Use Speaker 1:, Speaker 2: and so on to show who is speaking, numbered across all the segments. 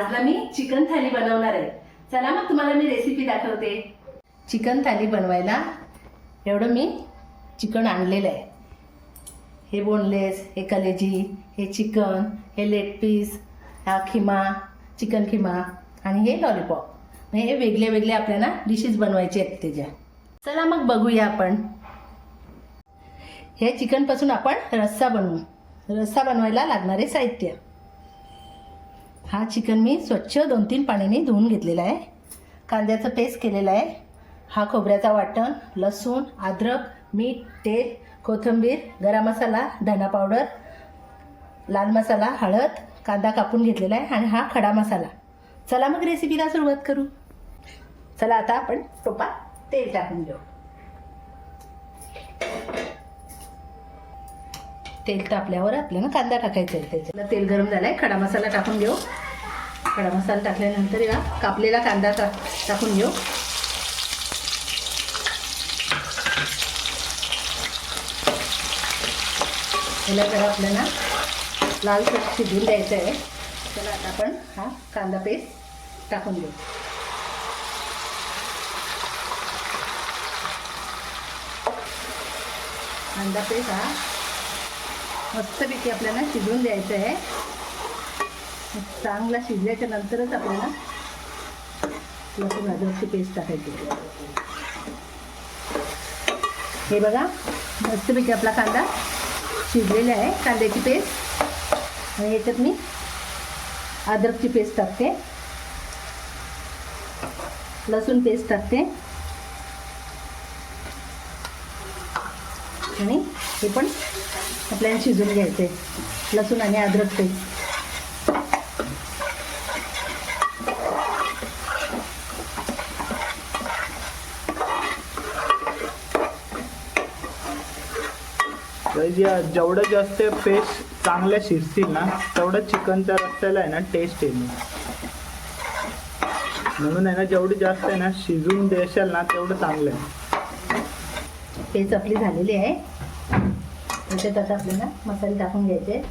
Speaker 1: आजला मी chicken थाली बनवणार आहे. चला मग तुम्हाला मी रेसिपी दाखवते. चिकन थाली बनवायला एवढं मी चिकन आणलेलं आहे. हे बोनलेस हे कलेजी हे चिकन हे लेग पीस हा खिमा चिकन खिमा आणि हे लॉलीपॉप म्हणजे हे वेगळे वेगळे आपल्याला डिशेस बनवायचे आहेत त्याच्या. चला मग बघूया आपण. हे चिकनपासून आपण रस्सा बनवू. रस्सा बनवायला लागणारे साहित्य. हा चिकन मी स्वच्छ दोन तीन पाण्याने धुवून घेतलेला आहे. कांद्याचं पेस्ट केलेलं आहे. हा खोबऱ्याचा वाटण लसूण अद्रक मीठ तेल कोथिंबीर गरम मसाला धना पावडर लाल मसाला हळद कांदा कापून घेतलेला आहे आणि हा खडा मसाला. चला मग रेसिपीला सुरुवात करू. चला आता आपण टोपात तेल टाकून घेऊ. तेल तापल्यावर आपल्याला कांदा टाकायचा आहे त्याच्याला तेल गरम झालाय. खडा मसाला टाकून घेऊ. खडा मसाला टाकल्यानंतर या कापलेला कांदा टा टाकून घेऊ. त्याला जरा आपल्याला लाल शिजून द्यायचं आहे. त्याला आता आपण हा कांदा पेस्ट टाकून घेऊ. कांदा पेस्ट हा मस्तपैकी आपल्याला शिजवून द्यायचं आहे. चांगला शिजल्याच्या नंतरच आपल्याला लसूण अद्रकची पेस्ट टाकायची. हे बघा मस्तपैकी आपला कांदा शिजलेला आहे कांद्याची पेस्ट. आणि याच्यात मी अद्रकची पेस्ट टाकते. लसूण पेस्ट टाकते. आणि हे पण आपल्याला शिजून घ्यायचं. लसूण आणि अद्रक
Speaker 2: जे- जेवढं जास्त पेस्ट चांगल्या शिजतील ना तेवढं चिकनच्या रस्त्याला आहे ना टेस्ट येईल. म्हणून आहे ना जेवढी जास्त आहे ना शिजवून देशाल ना तेवढं चांगलं आहे.
Speaker 1: पेस्ट आपली झालेली आहे. म्हणजे त्याच्यात आता आपल्याला मसाले टाकून घ्यायचे.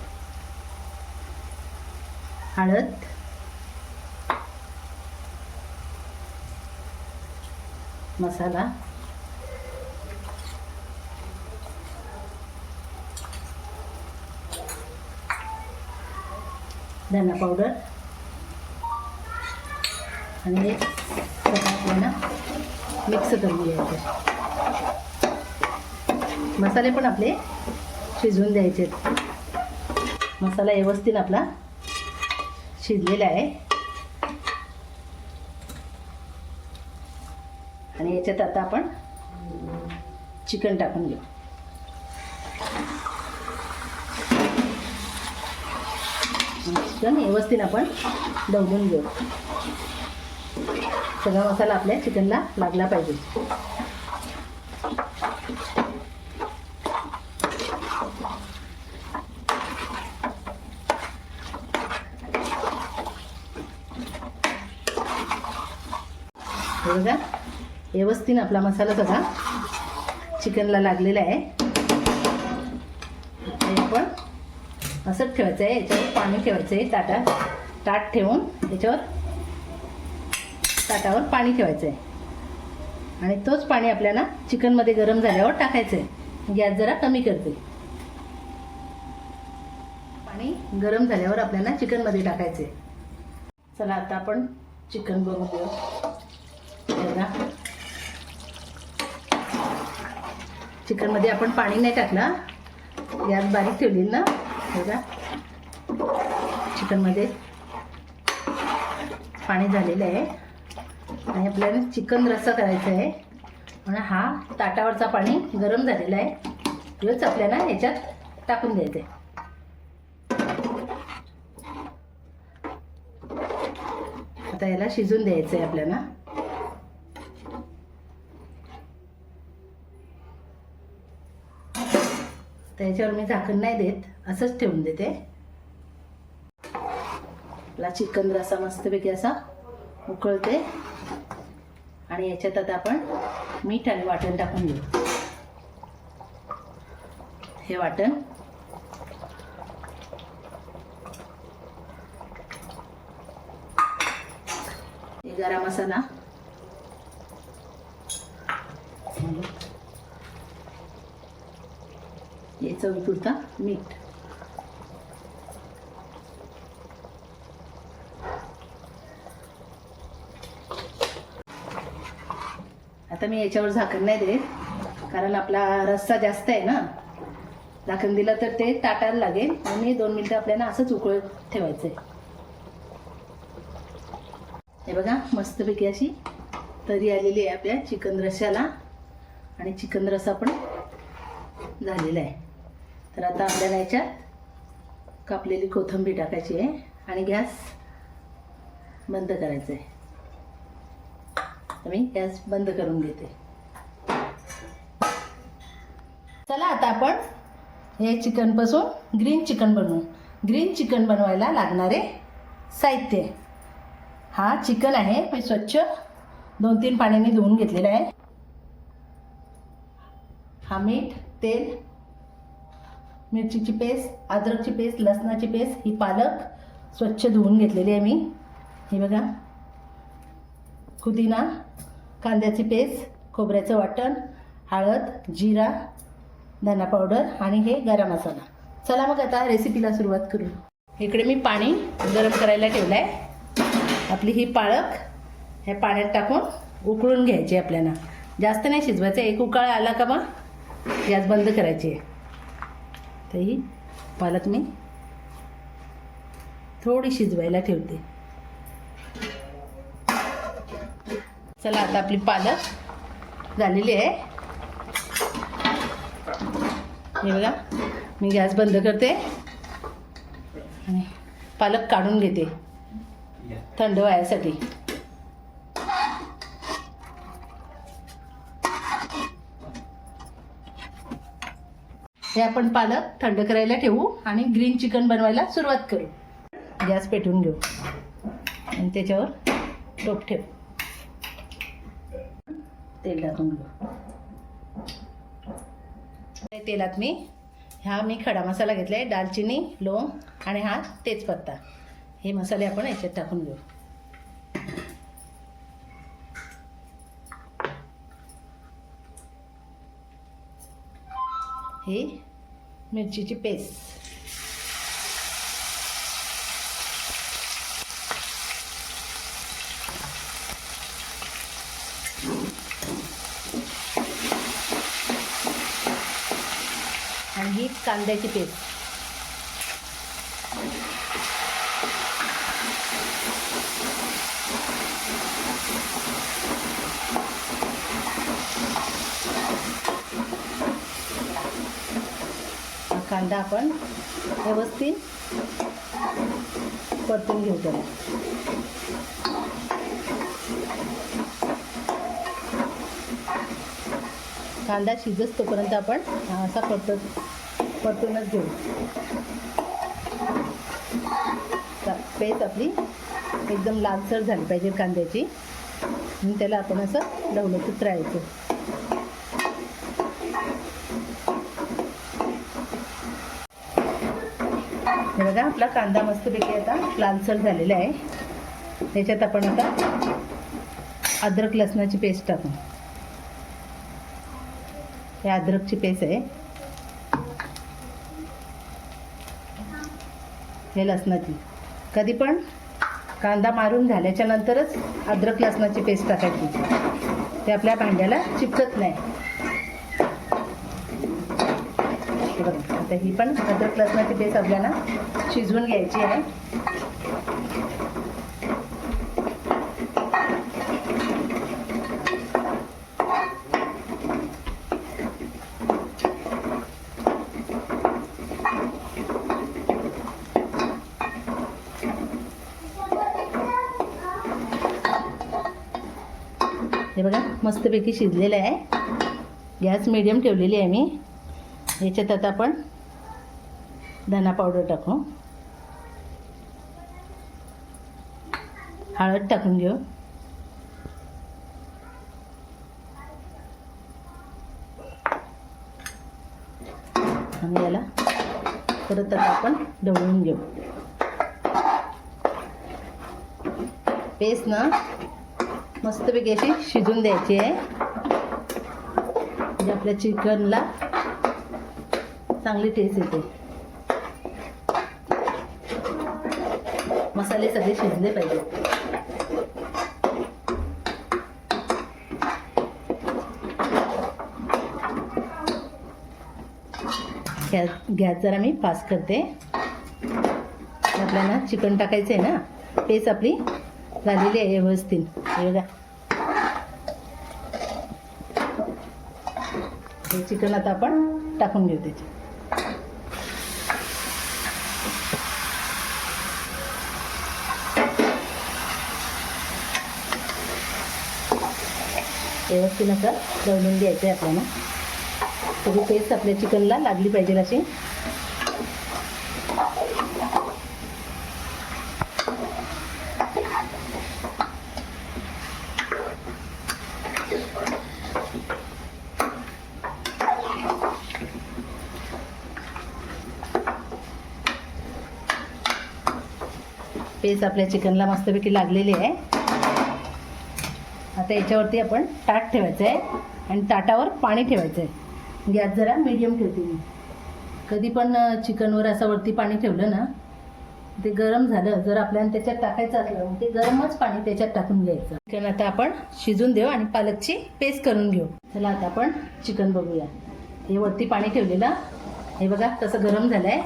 Speaker 1: हळद. मसाला. धना पावडर. आणि हे आपल्याला मिक्स करून घ्यायचं. मसाले पण आपले शिजवून द्यायचे. मसाला व्यवस्थित आपला शिजलेला आहे. आणि याच्यात आता आपण चिकन टाकून घेऊ. चिकन व्यवस्थित आपण दवडून घेऊ. सगळा मसाला आपल्या चिकनला लागला पाहिजे. हे बघा. व्यवस्थित आपला मसाला सगळा चिकनला लागलेला आहे. हे आपण असंच ठेवायचं आहे. याच्यावर पाणी ठेवायचं आहे. ताटा ताट ठेवून याच्यावर ताटावर पाणी ठेवायचं आहे. आणि तोच पाणी आपल्याला चिकनमध्ये गरम झाल्यावर टाकायचं आहे. गॅस जरा कमी करते. पाणी गरम झाल्यावर आपल्याला चिकनमध्ये टाकायचं आहे. चला आता आपण चिकन बघून बघा चिकनमध्ये आपण पाणी नाही टाकलं गॅस बारीक ठेवली ना. बघा. चिकनमध्ये पाणी झालेलं आहे. आणि आपल्याला चिकन रस्सा करायचा आहे. म्हणून हा ताटावरचा पाणी गरम झालेला आहे. रोज आपल्याला याच्यात टाकून द्यायचं आहे आता याला शिजून द्यायचं आहे आपल्याला. त्याच्यावर मी झाकण नाही देत असंच ठेवून देते. आपला चिकन रसा मस्तपैकी असा उकळते. आणि याच्यात आता आपण मीठ आणि वाटण टाकून घेऊ. हे वाटण. गरम मसाला. चवीपुरता मीठ आता मी याच्यावर झाकण नाही देत कारण आपला रस्सा जास्त आहे ना. झाकण दिलं तर ते ताटायला लागेल आणि दोन मिनटं आपल्याला असंच उकळत ठेवायचं आहे हे बघा मस्तपैकी अशी तरी आलेली आहे आपल्या चिकन रश्याला आणि चिकन रसा पण झालेला आहे. तर आता आपल्याला याच्यात कापलेली कोथिंबीर टाकायची आहे आणि गॅस बंद करायचा आहे तर मी गॅस बंद करून घेते. चला आता आपण हे चिकनपासून ग्रीन चिकन बनवू. ग्रीन चिकन बनवायला लागणारे साहित्य. हा चिकन आहे मी स्वच्छ दोन तीन पाण्याने धुवून घेतलेला आहे. हा मीठ तेल मिरचीची पेस्ट अद्रकची पेस्ट लसणाची पेस्ट ही पालक स्वच्छ धुवून घेतलेली आहे मी. हे बघा. पुदिना कांद्याची पेस्ट खोबऱ्याचं वाटण हळद जिरा धना पावडर आणि हे गरम मसाला. चला मग आता रेसिपीला सुरुवात करू. इकडे मी पाणी गरम करायला ठेवलं आहे आपली ही पालक ह्या पाण्यात टाकून उकळून घ्यायची आपल्याला. जास्त नाही शिजवायचं. एक उकाळ आला का मग? गॅस बंद करायची आहे. तर ही पालक मी थोडी शिजवायला ठेवते. चला आता आपली पालक झालेली आहे. हे बघा मी गॅस बंद करते आणि पालक काढून घेते थंड व्हायसाठी. हे आपण पालक थंड करायला ठेवू आणि ग्रीन चिकन बनवायला सुरुवात करू. गॅस पेटवून घेऊ. आणि त्याच्यावर टोप ठेव. तेल टाकून घेऊ. तेलात मी ह्या मी खडा मसाला घेतला आहे दालचिनी लोंग आणि हा तेजपत्ता. हे मसाले आपण याच्यात टाकून घेऊ. हे की पेस्ट कांद्याची पेस्ट कांदा आपण व्यवस्थित परतून घेऊ त्याला. कांदा शिजत तोपर्यंत आपण असा परतत परतूनच घेऊ. पेस्ट आपली एकदम लालसर झाली पाहिजे कांद्याची. आणि त्याला आपण असं ढवळतच राहायचं हे बघा आपला कांदा मस्तपैकी आता लालसर झालेला आहे. त्याच्यात आपण आता अद्रक लसणाची पेस्ट टाकू. हे अद्रकची पेस्ट आहे. हे लसणाची. कधी पण कांदा मारून झाल्याच्या नंतरच अद्रक लसणाची पेस्ट टाकायची. ते आपल्या भांड्याला चिपकत नाही. तर ही पण. अदरक लसणाची पेस्ट आपल्याला शिजवून घ्यायची आहे. हे बघा मस्तपैकी शिजलेलं आहे. गॅस मिडियम ठेवलेली आहे मी. याच्यात आता आपण धना पावडर टाकू. हळद टाकून घेऊ. आणि याला परत आता आपण ढवळून घेऊ. पेस्ट ना मस्तपैकी अशी शिजून द्यायची आहे. म्हणजे आपल्या चिकनला चांगली टेस्ट येते. मसाले सगळे शिजले पाहिजे. गॅस गॅस जरा मी पास करते. आपल्याला चिकन टाकायचं आहे ना पेस्ट आपली झालेली आहे व्यवस्थित. हे बघा. हे चिकन आता आपण टाकून घेऊ त्याची व्यवस्थित असं दळून द्यायचं आहे आपल्याला. सगळी पेस्ट आपल्या चिकनला लागली पाहिजे अशी. पेस्ट आपल्या चिकनला मस्तपैकी लागलेली आहे. आता याच्यावरती आपण ताट ठेवायचं आहे आणि ताटावर पाणी ठेवायचं आहे गॅस जरा मीडियम ठेवते मी. कधी पण चिकनवर असं वरती पाणी ठेवलं ना ते गरम झालं जर आपल्याला त्याच्यात टाकायचं असलं मग ते गरमच पाणी त्याच्यात टाकून घ्यायचं. चिकन आता आपण शिजून देऊ आणि पालकची पेस्ट करून घेऊ. चला आता आपण चिकन बघूया. हे वरती पाणी ठेवलेलं हे बघा कसं गरम झालं आहे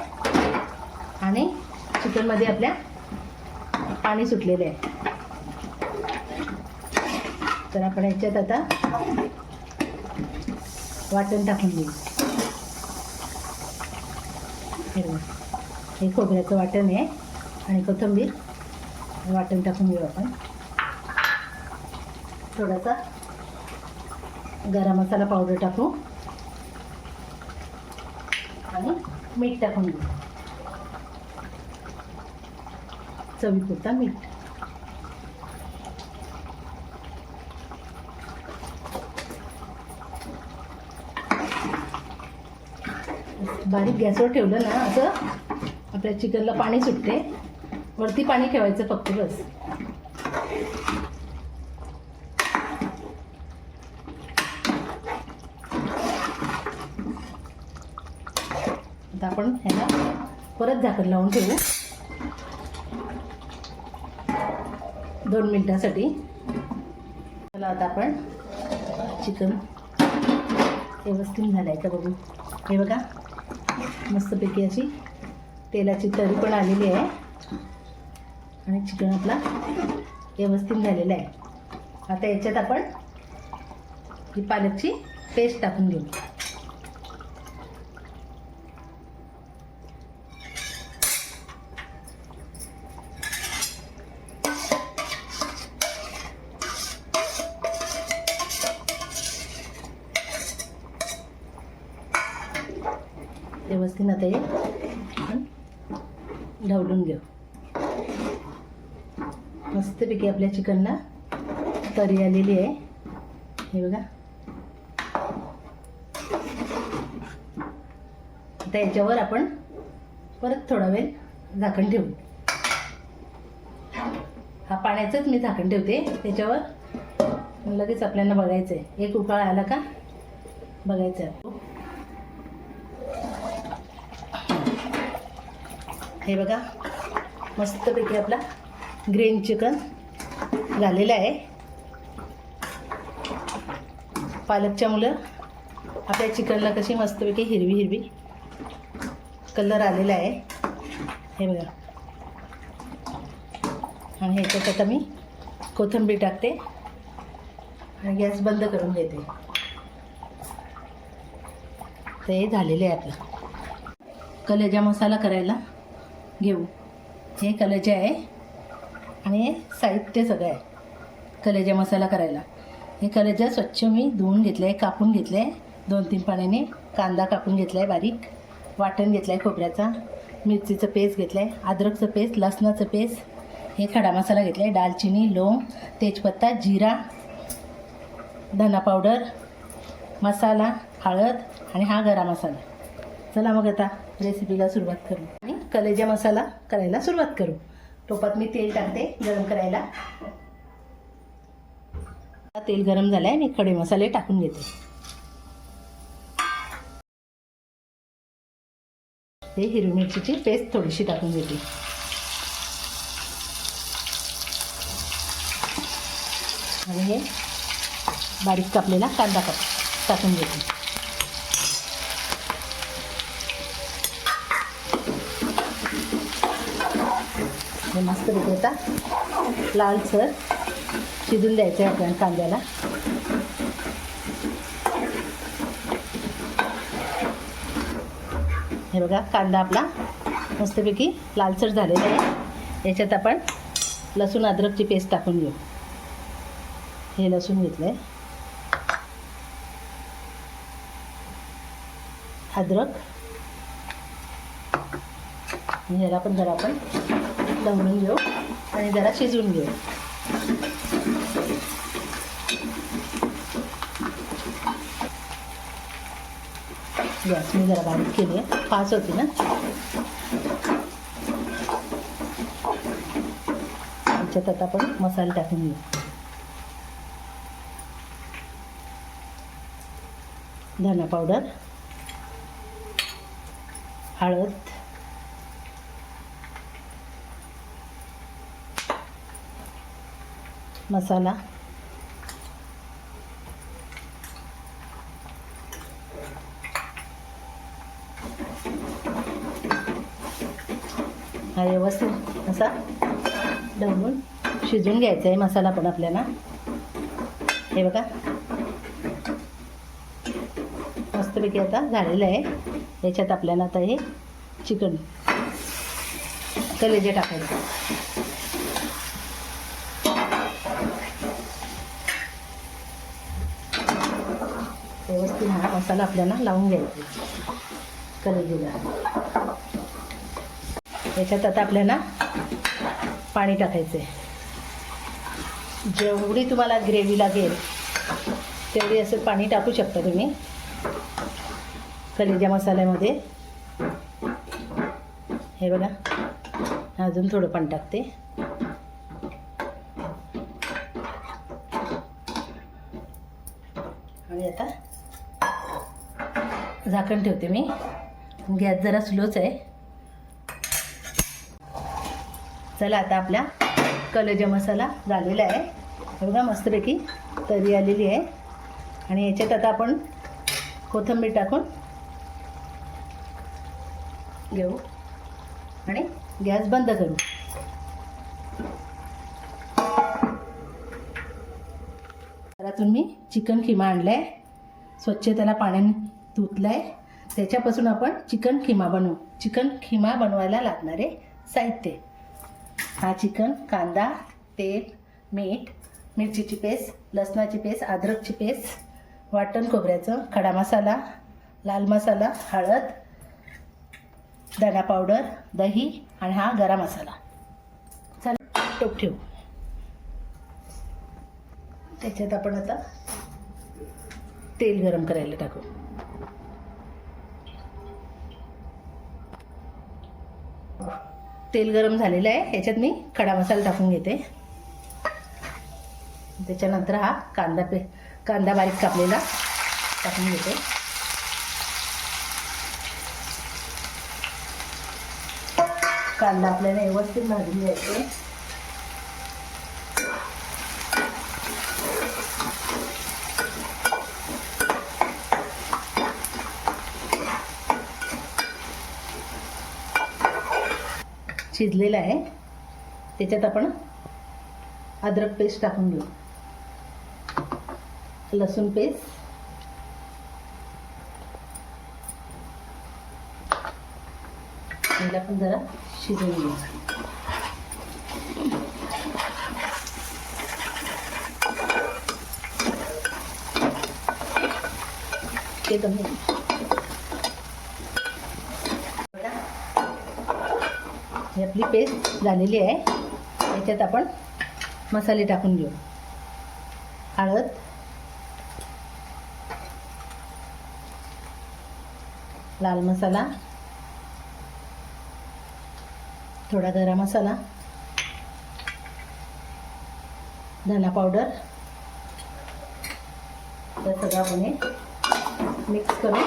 Speaker 1: आणि चिकनमध्ये आपल्या पाणी सुटलेलं आहे. तर आपण याच्यात आता वाटण टाकून घेऊ हे हे खोबऱ्याचं वाटण आहे आणि कोथिंबीर वाटण टाकून घेऊ आपण. थोडासा गरम मसाला पावडर टाकू आणि मीठ टाकून घेऊ चवीपुरता मीठ. बारीक गॅसवर ठेवलं ना असं. आपल्या चिकनला पाणी सुटते. वरती पाणी ठेवायचं फक्त बस. आता आपण ह्याला परत झाकण लावून ठेवू. दोन मिनटासाठी. चला आता आपण चिकन व्यवस्थित झालं आहे का बघू. हे बघा. मस्तपैकी अशी तेलाची तरी पण आलेली आहे. आणि चिकन आपला व्यवस्थित झालेला आहे. आता याच्यात आपण ही पालकची पेस्ट टाकून घेऊ. व्यवस्थित आता हे आपण ढवळून घेऊ. मस्तपैकी आपल्या चिकनला तरी आलेली आहे. हे बघा. आता याच्यावर आपण परत थोडा वेळ झाकण ठेवू. हा पाण्याचंच मी झाकण ठेवते. त्याच्यावर लगेच आपल्याला बघायचं आहे एक उकाळ आला का? बघायचं आहे हे बघा मस्तपैकी आपला ग्रीन चिकन झालेला आहे. पालकच्या मुलं आपल्या चिकनला कशी मस्तपैकी हिरवी हिरवी कलर आलेला आहे. हे बघा. आणि ह्याच्यात आता मी कोथिंबीर टाकते आणि गॅस बंद करून देते ते झालेले आहे आपलं. कलेजा मसाला करायला घेऊ. हे कलेजे आहे आणि हे साहित्य सगळं आहे. कलेजा मसाला करायला. हे कलेजा स्वच्छ मी धुवून घेतलं आहे कापून घेतलं आहे दोन तीन पाण्याने कांदा कापून घेतला आहे बारीक. वाटण घेतलं आहे खोबऱ्याचा. मिरचीचं पेस्ट घेतलं आहे अद्रकचं पेस्ट लसणाचं पेस्ट. हे खडा मसाला घेतला आहे दालचिनी लोंग तेजपत्ता जिरा धना पावडर मसाला हळद आणि हा गरम मसाला. चला मग आता रेसिपीला सुरुवात करू. आणि कलेजा मसाला करायला सुरुवात करू. टोपात मी तेल टाकते गरम करायला. तेल गरम झालं आहे मी खडे मसाले टाकून घेते. हे हिरवी मिरचीची पेस्ट थोडीशी टाकून घेते. आणि हे बारीक कापलेला कांदा काप टाकून घेते. हे मस्त आता लालसर शिजून द्यायचं आहे आपल्याला कांद्याला. हे बघा कांदा आपला मस्तपैकी लालसर झालेला आहे. याच्यात आपण लसूण अद्रकची पेस्ट टाकून घेऊ. हे लसूण घेतलं आहे अद्रक ह्याला पण जरा आपण दमडून घेऊ आणि जरा शिजवून घेऊ. गॅस मी जरा बारीक केली आहे. पाच होती ना? त्याच्यात आता आपण मसाले टाकून घेऊ. धना पावडर हळद मसाला. हा व्यवस्थित असा ढवळून शिजवून घ्यायचा आहे मसाला पण आपल्याला. हे बघा. मस्तपैकी आता झालेलं आहे. याच्यात आपल्याला आता हे चिकन कलेजे टाकायचं व्यवस्थित हा मसाला आपल्याला लावून घ्यायचा. कलेजेला याच्यात आता आपल्याला पाणी टाकायचं आहे जेवढी तुम्हाला ग्रेव्ही लागेल तेवढी असं पाणी टाकू शकता तुम्ही. कलिजा मसाल्यामध्ये. हे बघा अजून थोडं पाणी टाकते आणि आता झाकण ठेवते मी. गॅस जरा स्लोच आहे. चला आता आपल्या कलजा मसाला झालेला आहे. बघा मस्तपैकी तरी आलेली आहे. आणि याच्यात आता आपण कोथिंबीर टाकून घेऊ. आणि गॅस बंद करू. घरातून मी चिकन किमा आणलं आहे स्वच्छ त्याला पाण्याने धुतलं आहे त्याच्यापासून आपण चिकन खिमा बनवू. चिकन खिमा बनवायला लागणारे साहित्य. हा चिकन कांदा तेल मीठ मिरचीची पेस्ट लसणाची पेस्ट अद्रकची पेस्ट वाटण खोबऱ्याचं खडा मसाला लाल मसाला हळद दाणा पावडर दही आणि हा गरम मसाला. चल टोप ठेवू. त्याच्यात आपण आता तेल गरम करायला टाकू. तेल गरम झालेलं आहे. याच्यात मी खडा मसाला टाकून घेते. त्याच्यानंतर हा कांदा पे कांदा बारीक कापलेला टाकून घेते. कांदा आपल्याला व्यवस्थित भाजून घ्यायचे. शिजलेला आहे. त्याच्यात आपण अद्रक पेस्ट टाकून घेऊ. लसूण पेस्ट याला पण जरा शिजवून घेऊ. ते कमी ही आपली पेस्ट झालेली आहे. याच्यात आपण मसाले टाकून घेऊ. हळद. लाल मसाला. थोडा गरम मसाला. धना पावडर. तर सगळं आपण हे मिक्स करून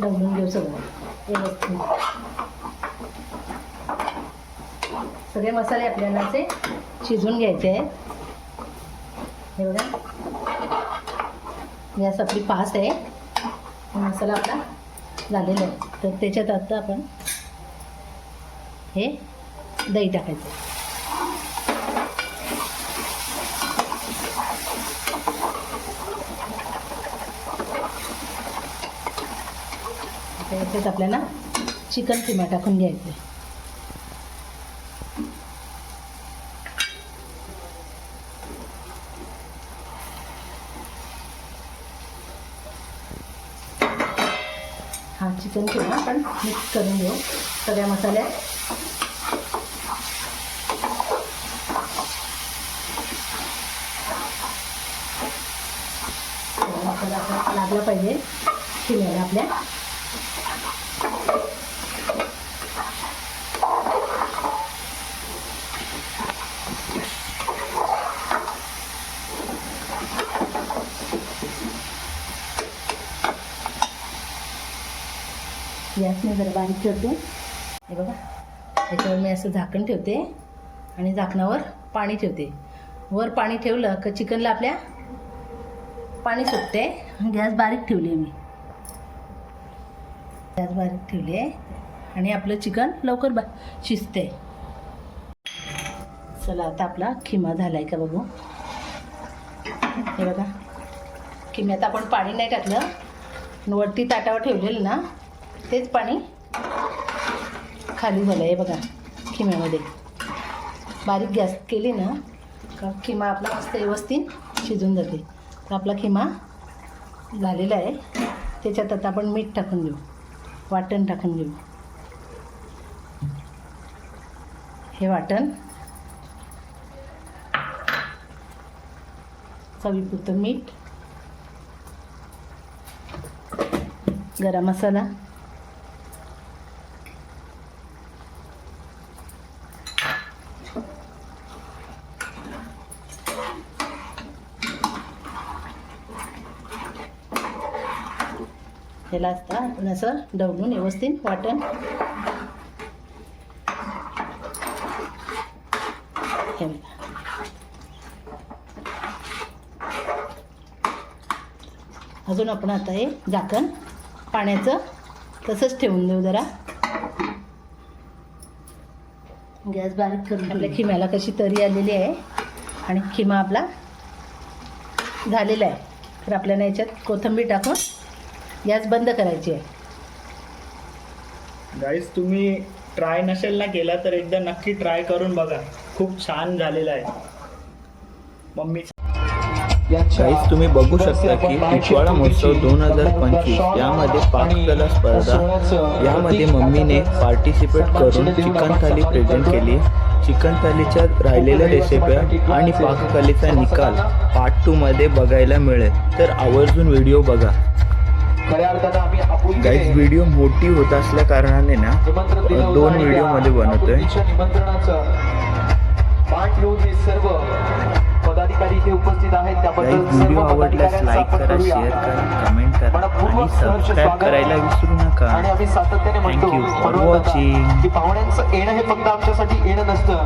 Speaker 1: ढवळून घेऊ सगळं. व्यवस्थित. सगळे मसाले आपल्याला असे शिजून घ्यायचे आहेत. हे बघा. गॅस आपली फास्ट आहे. मसाला आपला झालेला आहे. तर त्याच्यात आता आपण हे दही टाकायचं. त्याच्यात याच्यात आपल्याला चिकन किमा टाकून घ्यायचं आहे हा चिकन किमा आपण मिक्स करून घेऊ सगळ्या मसाल्यात मसाला आपला लागला पाहिजे किम्याला आपल्या. गॅसने जरा बारीक ठेवते हे बघा त्याच्यावर मी असं झाकण ठेवते आणि झाकणावर पाणी ठेवते. वर पाणी ठेवलं का चिकनला आपल्या पाणी सुटते. गॅस बारीक ठेवली आहे मी. गॅस बारीक ठेवली आहे आणि आपलं चिकन लवकर बा शिजते. चला आता आपला खिमा झाला आहे का बघू. हे बघा किम्यात आपण पाणी नाही टाकलं वरती ताटावर ठेवलेलं ना तेच पाणी खाली झालं आहे बघा खिम्यामध्ये. बारीक गॅस केली ना का खिमा आपला मस्त व्यवस्थित शिजून जाते. तर आपला खिमा झालेला आहे. त्याच्यात आता आपण मीठ टाकून घेऊ वाटण टाकून घेऊ. हे वाटण चवीपुरतं मीठ गरम मसाला असता. आपण असं ढवळून व्यवस्थित वाटण. हे बघा. अजून आपण आता हे झाकण पाण्याचं तसंच ठेवून देऊ जरा. गॅस बारीक करून आपल्या खिम्याला कशी तरी आलेली आहे आणि खिमा आपला झालेला आहे. तर आपल्याला याच्यात कोथिंबीर टाकून गॅस बंद करायची आहे.
Speaker 2: गाईस तुम्ही ट्राय नसेल ना केला तर एकदा नक्की ट्राय करून बघा. खूप छान झालेला आहे. मम्मी
Speaker 3: गाईज तुम्ही बघू शकता की टिटवाळा महोत्सव दोन हजार पंचवीस यामध्ये पाककला स्पर्धा. यामध्ये मम्मीने पार्टिसिपेट करून चिकन थाली प्रेझेंट केली. चिकन थालीच्या राहिलेल्या रेसिप्या आणि पाककलेचा निकाल पार्ट टू मध्ये बघायला मिळेल. तर आवर्जून व्हिडिओ बघा. गाईज व्हिडिओ मोठी होत असल्या कारणाने ना दोन व्हिडिओमध्ये बनवतोय
Speaker 4: आपुलकीच्या निमंत्रणाचं पाठ घेऊन हे सर्व पदाधिकारी इथे उपस्थित आहेत
Speaker 3: गाईज
Speaker 4: त्याबद्दल
Speaker 3: व्हिडिओ आवडल्यास लाईक करा. शेअर करा कमेंट करा आणि सबस्क्राईब. करायला विसरू नका
Speaker 4: आणि आम्ही सातत्याने म्हणतो
Speaker 3: watching.
Speaker 4: की पाहुण्यांचं येणं हे फक्त आमच्यासाठी येणं नसतं